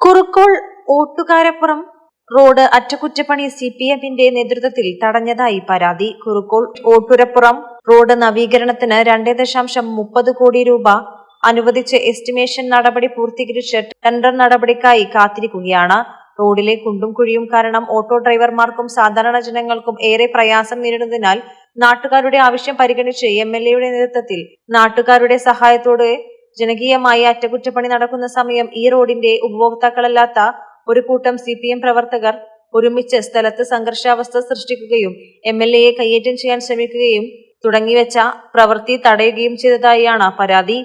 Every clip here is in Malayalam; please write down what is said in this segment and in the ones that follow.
കുറുക്കോൾ ഓട്ടുകാരപ്പുറം റോഡ് അറ്റകുറ്റപ്പണി സി പി എമ്മിന്റെ നേതൃത്വത്തിൽ തടഞ്ഞതായി പരാതി. കുറുക്കോൾ ഓട്ടുരപ്പുറം റോഡ് നവീകരണത്തിന് രണ്ടേ ദശാംശം മുപ്പത് കോടി രൂപ അനുവദിച്ച് എസ്റ്റിമേഷൻ നടപടി പൂർത്തീകരിച്ച് ടെൻഡർ നടപടിക്കായി കാത്തിരിക്കുകയാണ്. റോഡിലെ കുണ്ടും കുഴിയും കാരണം ഓട്ടോ ഡ്രൈവർമാർക്കും സാധാരണ ജനങ്ങൾക്കും ഏറെ പ്രയാസം നേരിടുന്നതിനാൽ നാട്ടുകാരുടെ ആവശ്യം പരിഗണിച്ച് എം എൽ എയുടെ നേതൃത്വത്തിൽ നാട്ടുകാരുടെ സഹായത്തോടെ ജനകീയമായി അറ്റകുറ്റപ്പണി നടക്കുന്ന സമയം ഈ റോഡിന്റെ ഉപഭോക്താക്കളല്ലാത്ത ഒരു കൂട്ടം സി പ്രവർത്തകർ ഒരുമിച്ച് സ്ഥലത്ത് സംഘർഷാവസ്ഥ സൃഷ്ടിക്കുകയും എം എൽ എയെ കയ്യേറ്റം ചെയ്യാൻ ശ്രമിക്കുകയും തുടങ്ങിവെച്ച പ്രവൃത്തി തടയുകയും ചെയ്തതായാണ് പരാതി.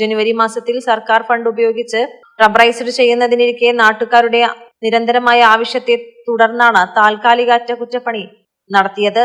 ജനുവരി മാസത്തിൽ സർക്കാർ ഫണ്ട് ഉപയോഗിച്ച് റബ്ബറൈസ്ഡ് ചെയ്യുന്നതിനിരിക്കെ നാട്ടുകാരുടെ നിരന്തരമായ ആവശ്യത്തെ തുടർന്നാണ് താൽക്കാലിക അറ്റകുറ്റപ്പണി നടത്തിയത്.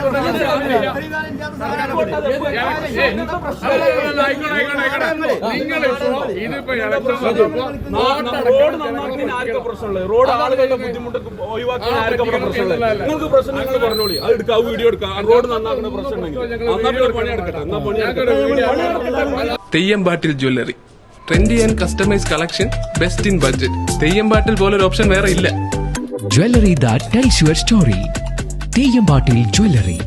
നിങ്ങൾ ഇതിപ്പോ ഇലക്ഷൻ വന്നപ്പോ റോഡ് നന്നാക്കുന്നതിന് ആർക്കാ പ്രശ്നമുള്ളത് റോഡ് ആളുകളുടെ ബുദ്ധിമുട്ട് ഒഴിവാക്കാൻ ആർക്കും പ്രശ്നമുള്ളത് നിങ്ങൾക്ക് പ്രശ്നം നിങ്ങൾ പറഞ്ഞോളി അത് എടുക്കാം വീഡിയോ എടുക്കാം റോഡ് നന്നാക്കുന്ന പ്രശ്നം Theyyampattil jewellery. Trendy and customise collection best in budget Theyyampattil ഒരു ഓപ്ഷൻ വേറെ ഇല്ല. Jewellery that tells your story Theyyampattil Jewelry.